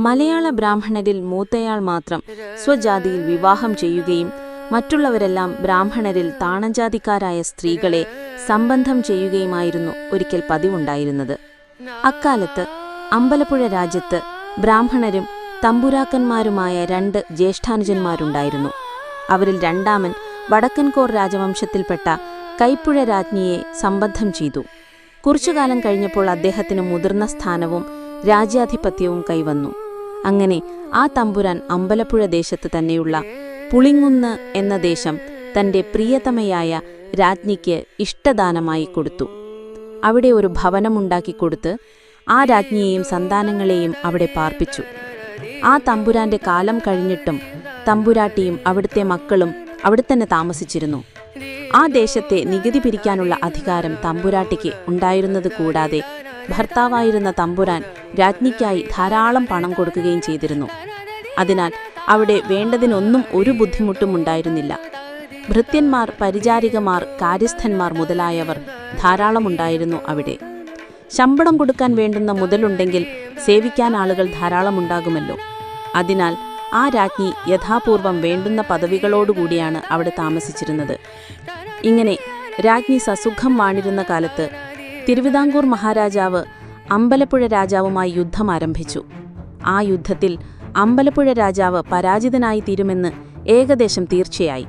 മലയാള ബ്രാഹ്മണരിൽ മൂത്തയാൾ മാത്രം സ്വജാതിയിൽ വിവാഹം ചെയ്യുകയും മറ്റുള്ളവരെല്ലാം ബ്രാഹ്മണരിൽ താണജാതിക്കാരായ സ്ത്രീകളെ സംബന്ധം ചെയ്യുകയുമായിരുന്നു ഒരിക്കൽ പതിവുണ്ടായിരുന്നത്. അക്കാലത്ത് അമ്പലപ്പുഴ രാജ്യത്ത് ബ്രാഹ്മണരും തമ്പുരാക്കന്മാരുമായ രണ്ട് ജ്യേഷ്ഠാനുജന്മാരുണ്ടായിരുന്നു. അവരിൽ രണ്ടാമൻ വടക്കൻകോർ രാജവംശത്തിൽപ്പെട്ട കൈപ്പുഴ രാജ്ഞിയെ സംബന്ധം ചെയ്തു. കുറച്ചുകാലം കഴിഞ്ഞപ്പോൾ അദ്ദേഹത്തിന് മുതിർന്ന സ്ഥാനവും രാജ്യാധിപത്യവും കൈവന്നു. അങ്ങനെ ആ തമ്പുരാൻ അമ്പലപ്പുഴ ദേശത്ത് തന്നെയുള്ള പുളിങ്ങുന്ന് എന്ന ദേശം തന്റെ പ്രിയതമയായ രാജ്ഞിക്ക് ഇഷ്ടദാനമായി കൊടുത്തു. അവിടെ ഒരു ഭവനമുണ്ടാക്കി കൊടുത്ത് ആ രാജ്ഞിയെയും സന്താനങ്ങളെയും അവിടെ പാർപ്പിച്ചു. ആ തമ്പുരാന്റെ കാലം കഴിഞ്ഞിട്ടും തമ്പുരാട്ടിയും അവിടുത്തെ മക്കളും അവിടെ തന്നെ താമസിച്ചിരുന്നു. ആ ദേശത്തെ നികുതി പിരിക്കാനുള്ള അധികാരം തമ്പുരാട്ടിക്ക് ഉണ്ടായിരുന്നത് കൂടാതെ ഭർത്താവായിരുന്ന തമ്പുരാൻ രാജ്ഞിക്കായി ധാരാളം പണം കൊടുക്കുകയും ചെയ്തിരുന്നു. അതിനാൽ അവിടെ വേണ്ടതിനൊന്നും ഒരു ബുദ്ധിമുട്ടും ഉണ്ടായിരുന്നില്ല. ഭൃത്യന്മാർ പരിചാരികമാർ കാര്യസ്ഥന്മാർ മുതലായവർ ധാരാളം ഉണ്ടായിരുന്നു അവിടെ. ശമ്പളം കൊടുക്കാൻ വേണ്ടുന്ന മുതലുണ്ടെങ്കിൽ സേവിക്കാൻ ആളുകൾ ധാരാളം ഉണ്ടാകുമല്ലോ. അതിനാൽ ആ രാജ്ഞി യഥാപൂർവം വേണ്ടുന്ന പദവികളോടുകൂടിയാണ് അവിടെ താമസിച്ചിരുന്നത്. ഇങ്ങനെ രാജ്ഞി സസുഖം വാണിരുന്ന കാലത്ത് തിരുവിതാംകൂർ മഹാരാജാവ് അമ്പലപ്പുഴ രാജാവുമായി യുദ്ധം ആരംഭിച്ചു. ആ യുദ്ധത്തിൽ അമ്പലപ്പുഴ രാജാവ് പരാജിതനായി തീരുമെന്ന് ഏകദേശം തീർച്ചയായി.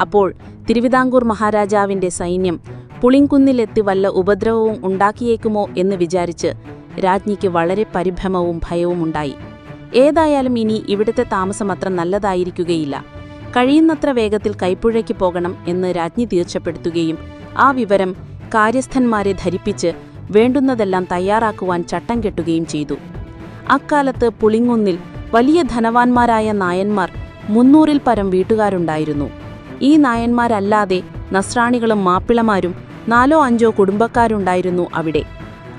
അപ്പോൾ തിരുവിതാംകൂർ മഹാരാജാവിന്റെ സൈന്യം പുളിങ്കുന്നിലെത്തി വല്ല ഉപദ്രവവും ഉണ്ടാക്കിയേക്കുമോ എന്ന് വിചാരിച്ച് രാജ്ഞിക്ക് വളരെ പരിഭ്രമവും ഭയവും ഉണ്ടായി ഏതായാലും ഇനി ഇവിടുത്തെ താമസം അത്ര നല്ലതായിരിക്കുകയില്ല. കഴിയുന്നത്ര വേഗത്തിൽ കൈപ്പുഴയ്ക്ക് പോകണം എന്ന് രാജ്ഞി തീർച്ചപ്പെടുത്തുകയും ആ വിവരം കാര്യസ്ഥന്മാരെ ധരിപ്പിച്ച് വേണ്ടുന്നതെല്ലാം തയ്യാറാക്കുവാൻ ചട്ടം കെട്ടുകയും ചെയ്തു. അക്കാലത്ത് പുളിങ്ങുന്നിൽ വലിയ ധനവാന്മാരായ നായന്മാർ മുന്നൂറിൽ പരം വീട്ടുകാരുണ്ടായിരുന്നു. ഈ നായന്മാരല്ലാതെ നസ്രാണികളും മാപ്പിളമാരും നാലോ അഞ്ചോ കുടുംബക്കാരുണ്ടായിരുന്നു അവിടെ.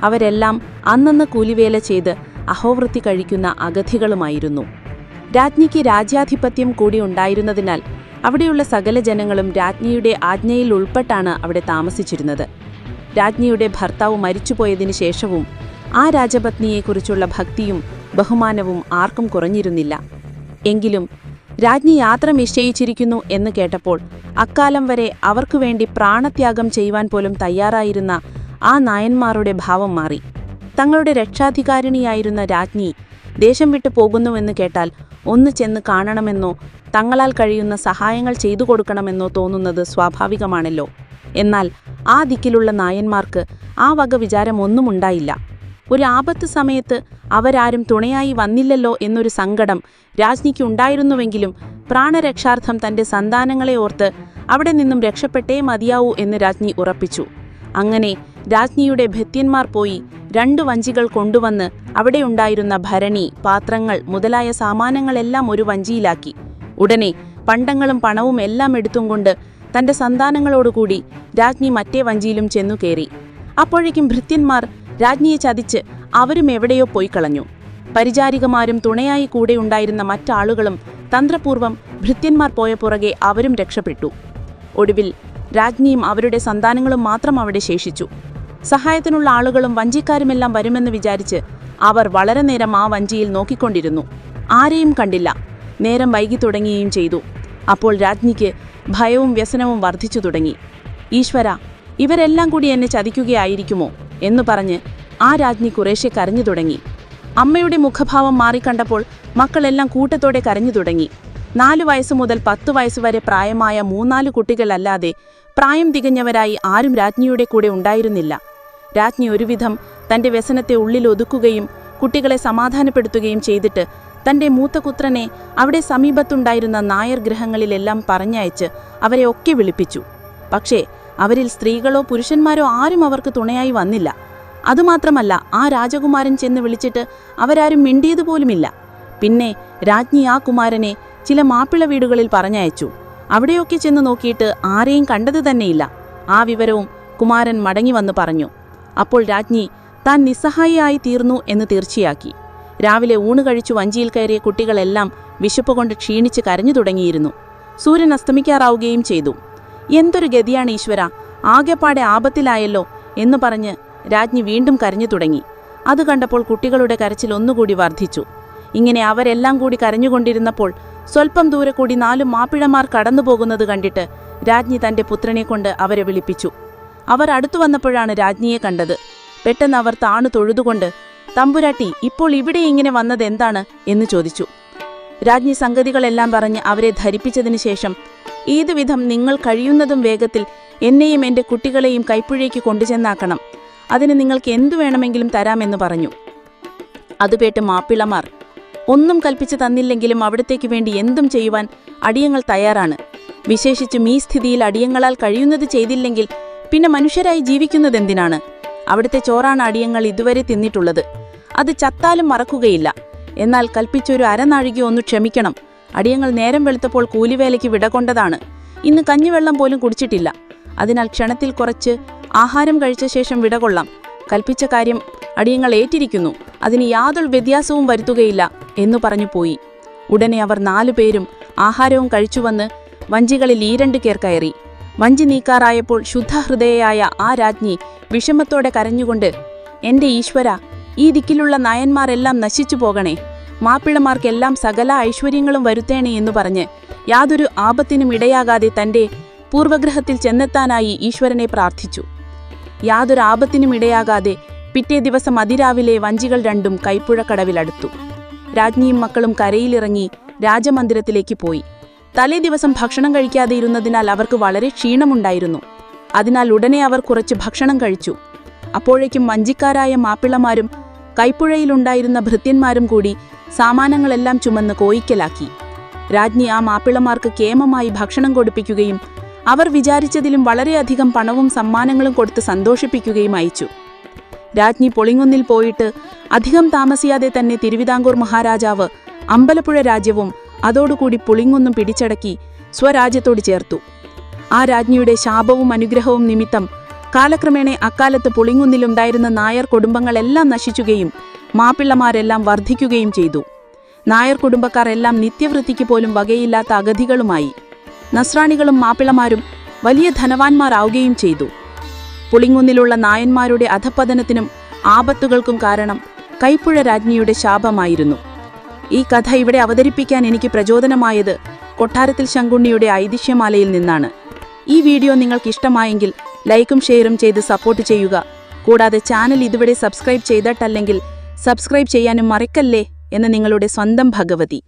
അവരെല്ലാം അന്നന്ന് കൂലിവേല ചെയ്ത് അഹോവൃത്തി കഴിക്കുന്ന അഗതികളുമായിരുന്നു രാജ്ഞിക്ക് രാജ്യാധിപത്യം കൂടി ഉണ്ടായിരുന്നതിനാൽ അവിടെയുള്ള സകല ജനങ്ങളും രാജ്ഞിയുടെ ആജ്ഞയിൽ ഉൾപ്പെട്ടാണ് അവിടെ താമസിച്ചിരുന്നത്. രാജ്ഞിയുടെ ഭർത്താവ് മരിച്ചുപോയതിനു ശേഷവും ആ രാജപത്നിയെക്കുറിച്ചുള്ള ഭക്തിയും ബഹുമാനവും ആർക്കും കുറഞ്ഞിരുന്നില്ല. എങ്കിലും രാജ്ഞി യാത്ര നിശ്ചയിച്ചിരിക്കുന്നു എന്ന് കേട്ടപ്പോൾ അക്കാലം വരെ അവർക്കു വേണ്ടി പ്രാണത്യാഗം ചെയ്യുവാൻ പോലും തയ്യാറായിരുന്ന ആ നായന്മാരുടെ ഭാവം മാറി. തങ്ങളുടെ രക്ഷാധികാരിണിയായിരുന്ന രാജ്ഞി ദേശം വിട്ടു പോകുന്നുവെന്ന് കേട്ടാൽ ഒന്ന് ചെന്ന് കാണണമെന്നോ തങ്ങളാൽ കഴിയുന്ന സഹായങ്ങൾ ചെയ്തു കൊടുക്കണമെന്നോ തോന്നുന്നത് സ്വാഭാവികമാണല്ലോ. എന്നാൽ ആ ദിക്കിലുള്ള നായന്മാർക്ക് ആ വക വിചാരമൊന്നും ഉണ്ടായില്ല. ഒരു ആപത്ത് സമയത്ത് അവരാരും തുണയായി വന്നില്ലല്ലോ എന്നൊരു സങ്കടം രാജ്ഞിക്ക് ഉണ്ടായിരുന്നുവെങ്കിലും പ്രാണരക്ഷാർത്ഥം തന്റെ സന്താനങ്ങളെ ഓർത്ത് അവിടെ നിന്നും രക്ഷപ്പെട്ടേ മതിയാവൂ എന്ന് രാജ്ഞി ഉറപ്പിച്ചു. അങ്ങനെ രാജ്ഞിയുടെ ഭൃത്യന്മാർ പോയി രണ്ടു വഞ്ചികൾ കൊണ്ടുവന്ന് അവിടെയുണ്ടായിരുന്ന ഭരണി പാത്രങ്ങൾ മുതലായ സാമാനങ്ങളെല്ലാം ഒരു വഞ്ചിയിലാക്കി. ഉടനെ പണ്ടങ്ങളും പണവും എല്ലാം എടുത്തും കൊണ്ട് തന്റെ സന്താനങ്ങളോടുകൂടി രാജ്ഞി മറ്റേ വഞ്ചിയിലും ചെന്നു കയറി. അപ്പോഴേക്കും ഭൃത്യന്മാർ രാജ്ഞിയെ ചതിച്ച് അവരും എവിടെയോ പോയി കളഞ്ഞു. പരിചാരികമാരും തുണയായി കൂടെ ഉണ്ടായിരുന്ന മറ്റാളുകളും തന്ത്രപൂർവം ഭൃത്യന്മാർ പോയ പുറകെ അവരും രക്ഷപ്പെട്ടു. ഒടുവിൽ രാജ്ഞിയും അവരുടെ സന്താനങ്ങളും മാത്രം അവിടെ ശേഷിച്ചു. സഹായത്തിനുള്ള ആളുകളും വഞ്ചിക്കാരുമെല്ലാം വരുമെന്ന് വിചാരിച്ച് അവർ വളരെ നേരം ആ വഞ്ചിയിൽ നോക്കിക്കൊണ്ടിരുന്നു. ആരെയും കണ്ടില്ല. നേരം വൈകി തുടങ്ങുകയും ചെയ്തു. അപ്പോൾ രാജ്ഞിക്ക് ഭയവും വ്യസനവും വർദ്ധിച്ചു തുടങ്ങി. ഈശ്വര ഇവരെല്ലാം കൂടി എന്നെ ചതിക്കുകയായിരിക്കുമോ? എന്ന് പറഞ്ഞ് ആ രാജ്ഞി കുറേശ്ശെ കരഞ്ഞു തുടങ്ങി. അമ്മയുടെ മുഖഭാവം മാറിക്കണ്ടപ്പോൾ മക്കളെല്ലാം കൂട്ടത്തോടെ കരഞ്ഞു തുടങ്ങി. നാലു വയസ്സു മുതൽ പത്തു വയസ്സുവരെ പ്രായമായ മൂന്നാൽ കുട്ടികളല്ലാതെ പ്രായം തികഞ്ഞവരായി ആരും രാജ്ഞിയുടെ കൂടെ ഉണ്ടായിരുന്നില്ല. രാജ്ഞി ഒരുവിധം തന്റെ വ്യസനത്തെ ഉള്ളിൽ ഒതുക്കുകയും കുട്ടികളെ സമാധാനപ്പെടുത്തുകയും ചെയ്തിട്ട് തന്റെ മൂത്തപുത്രനെ അവിടെ സമീപത്തുണ്ടായിരുന്ന നായർ ഗ്രഹങ്ങളിലെല്ലാം പറഞ്ഞയച്ച് അവരെ ഒക്കെ വിളിപ്പിച്ചു. പക്ഷേ അവരിൽ സ്ത്രീകളോ പുരുഷന്മാരോ ആരും അവർക്ക് തുണയായി വന്നില്ല. അതുമാത്രമല്ല ആ രാജകുമാരൻ ചെന്ന് വിളിച്ചിട്ട് അവരാരും മിണ്ടിയതുപോലുമില്ല. പിന്നെ രാജ്ഞി ആ കുമാരനെ ചില മാപ്പിള വീടുകളിൽ പറഞ്ഞയച്ചു. അവിടെയൊക്കെ ചെന്ന് നോക്കിയിട്ട് ആരെയും കണ്ടത് തന്നെയില്ല. ആ വിവരവും കുമാരൻ മടങ്ങി വന്ന് പറഞ്ഞു. അപ്പോൾ രാജ്ഞി താൻ നിസ്സഹായിയായി തീർന്നു എന്ന് തീർച്ചയാക്കി. രാവിലെ ഊണ് കഴിച്ചു വഞ്ചിയിൽ കയറിയ കുട്ടികളെല്ലാം വിശപ്പ് കൊണ്ട് ക്ഷീണിച്ച് കരഞ്ഞു തുടങ്ങിയിരുന്നു. സൂര്യൻ അസ്തമിക്കാറാവുകയും ചെയ്തു. എന്തൊരു ഗതിയാണ് ഈശ്വര ആകെപ്പാടെ ആപത്തിലായല്ലോ എന്ന് പറഞ്ഞ് രാജ്ഞി വീണ്ടും കരഞ്ഞു തുടങ്ങി. അത് കണ്ടപ്പോൾ കുട്ടികളുടെ കരച്ചിൽ ഒന്നുകൂടി വർദ്ധിച്ചു. ഇങ്ങനെ അവരെല്ലാം കൂടി കരഞ്ഞുകൊണ്ടിരുന്നപ്പോൾ സ്വൽപ്പം ദൂരെ കൂടി നാലു മാപ്പിഴമാർ കടന്നുപോകുന്നത് കണ്ടിട്ട് രാജ്ഞി തന്റെ പുത്രനെ കൊണ്ട് അവരെ വിളിപ്പിച്ചു. അവർ അടുത്തു വന്നപ്പോഴാണ് രാജ്ഞിയെ കണ്ടത്. പെട്ടെന്ന് അവർ താണു തൊഴുതുകൊണ്ട് തമ്പുരാട്ടി ഇപ്പോൾ ഇവിടെ ഇങ്ങനെ വന്നത് എന്താണ്? എന്ന് ചോദിച്ചു. രാജ്ഞി സംഗതികളെല്ലാം പറഞ്ഞ് അവരെ ധരിപ്പിച്ചതിനു ശേഷം ഏതുവിധം നിങ്ങൾ കഴിയുന്നതും വേഗത്തിൽ എന്നെയും എന്റെ കുട്ടികളെയും കൈപ്പുഴയ്ക്ക് കൊണ്ടുചെന്നാക്കണം. അതിന് നിങ്ങൾക്ക് എന്തു വേണമെങ്കിലും തരാമെന്ന് പറഞ്ഞു. അതുപേട്ട് മാപ്പിളമാർ ഒന്നും കൽപ്പിച്ചു തന്നില്ലെങ്കിലും അവിടത്തേക്ക് വേണ്ടി എന്തും ചെയ്യുവാൻ അടിയങ്ങൾ തയ്യാറാണ്. വിശേഷിച്ചും ഈ സ്ഥിതിയിൽ അടിയങ്ങളാൽ കഴിയുന്നത് ചെയ്തില്ലെങ്കിൽ പിന്നെ മനുഷ്യരായി ജീവിക്കുന്നത് എന്തിനാണ്? അവിടുത്തെ ചോറാണ് അടിയങ്ങൾ ഇതുവരെ തിന്നിട്ടുള്ളത്. അത് ചത്താലും മറക്കുകയില്ല. എന്നാൽ കൽപ്പിച്ചൊരു അരനാഴികയോ ഒന്ന് ക്ഷമിക്കണം. അടിയങ്ങൾ നേരം വെളുത്തപ്പോൾ കൂലിവേലയ്ക്ക് വിടകൊണ്ടതാണ് ഇന്ന് കഞ്ഞിവെള്ളം പോലും കുടിച്ചിട്ടില്ല. അതിനാൽ ക്ഷണത്തിൽ കുറച്ച് ആഹാരം കഴിച്ച ശേഷം വിടകൊള്ളാം കൽപ്പിച്ച കാര്യം അടിയങ്ങൾ ഏറ്റിരിക്കുന്നു. അതിന് യാതൊരു വ്യത്യാസവും വരുത്തുകയില്ല എന്നു പറഞ്ഞു പോയി. ഉടനെ അവർ നാലുപേരും ആഹാരവും കഴിച്ചുവന്ന് വഞ്ചികളിൽ ഈരണ്ട് കേർ കയറി. വഞ്ചി നീക്കാറായപ്പോൾ ശുദ്ധഹൃദയയായ ആ രാജ്ഞി വിഷമത്തോടെ കരഞ്ഞുകൊണ്ട് എന്റെ ഈശ്വര ഈ ദിക്കിലുള്ള നായന്മാരെല്ലാം നശിച്ചു പോകണേ. മാപ്പിളമാർക്കെല്ലാം സകല ഐശ്വര്യങ്ങളും വരുത്തേണേ എന്ന് പറഞ്ഞ് യാതൊരു ആപത്തിനും ഇടയാകാതെ തന്റെ പൂർവഗ്രഹത്തിൽ ചെന്നെത്താനായി ഈശ്വരനെ പ്രാർത്ഥിച്ചു. യാതൊരു ആപത്തിനും ഇടയാകാതെ പിറ്റേ ദിവസം അതിരാവിലെ വഞ്ചികൾ രണ്ടും കൈപ്പുഴക്കടവിലടുത്തു. രാജ്ഞിയും മക്കളും കരയിലിറങ്ങി രാജമന്ദിരത്തിലേക്ക് പോയി. തലേ ദിവസം ഭക്ഷണം കഴിക്കാതെ ഇരുന്നതിനാൽ അവർക്ക് വളരെ ക്ഷീണമുണ്ടായിരുന്നു. അതിനാൽ ഉടനെ അവർ കുറച്ച് ഭക്ഷണം കഴിച്ചു. അപ്പോഴേക്കും വഞ്ചിക്കാരായ മാപ്പിളമാരും കൈപ്പുഴയിലുണ്ടായിരുന്ന ഭൃത്യന്മാരും കൂടി സാമാനങ്ങളെല്ലാം ചുമന്ന് കോയിക്കലാക്കി. രാജ്ഞി ആ മാപ്പിളമാർക്ക് കേമമായി ഭക്ഷണം കൊടുപ്പിക്കുകയും അവർ വിചാരിച്ചതിലും വളരെയധികം പണവും സമ്മാനങ്ങളും കൊടുത്ത് സന്തോഷിപ്പിക്കുകയും അയച്ചു. രാജ്ഞി പൊളിങ്ങുന്നിൽ പോയിട്ട് അധികം താമസിയാതെ തന്നെ തിരുവിതാംകൂർ മഹാരാജാവ് അമ്പലപ്പുഴ രാജ്യവും അതോടുകൂടി പുളിങ്ങുന്നും പിടിച്ചടക്കി സ്വരാജ്യത്തോട് ചേർത്തു. ആ രാജ്ഞിയുടെ ശാപവും അനുഗ്രഹവും നിമിത്തം കാലക്രമേണ അക്കാലത്ത് പുളിങ്ങുന്നിലുണ്ടായിരുന്ന നായർ കുടുംബങ്ങളെല്ലാം നശിച്ചുകയും മാപ്പിള്ളമാരെല്ലാം വർദ്ധിക്കുകയും ചെയ്തു. നായർ കുടുംബക്കാർ എല്ലാം നിത്യവൃത്തിക്ക് പോലും വകയില്ലാത്ത അഗതികളുമായി. നസ്രാണികളും മാപ്പിളമാരും വലിയ ധനവാന്മാരാവുകയും ചെയ്തു. പുളിങ്ങുന്നിലുള്ള നായന്മാരുടെ അധപ്പതനത്തിനും ആപത്തുകൾക്കും കാരണം കൈപ്പുഴ രാജ്ഞിയുടെ ശാപമായിരുന്നു. ഈ കഥ ഇവിടെ അവതരിപ്പിക്കാൻ എനിക്ക് പ്രചോദനമായത് കൊട്ടാരത്തിൽ ശങ്കുണ്ണിയുടെ ഐതിഹ്യമാലയിൽ നിന്നാണ്. ഈ വീഡിയോ നിങ്ങൾക്ക് ഇഷ്ടമായെങ്കിൽ ലൈക്കും ഷെയറും ചെയ്ത് സപ്പോർട്ട് ചെയ്യുക. കൂടാതെ ചാനൽ ഇതുവരെ സബ്സ്ക്രൈബ് ചെയ്തിട്ടല്ലെങ്കിൽ സബ്സ്ക്രൈബ് ചെയ്യാനും മറക്കല്ലേ എന്ന് നിങ്ങളുടെ സ്വന്തം ഭഗവതി.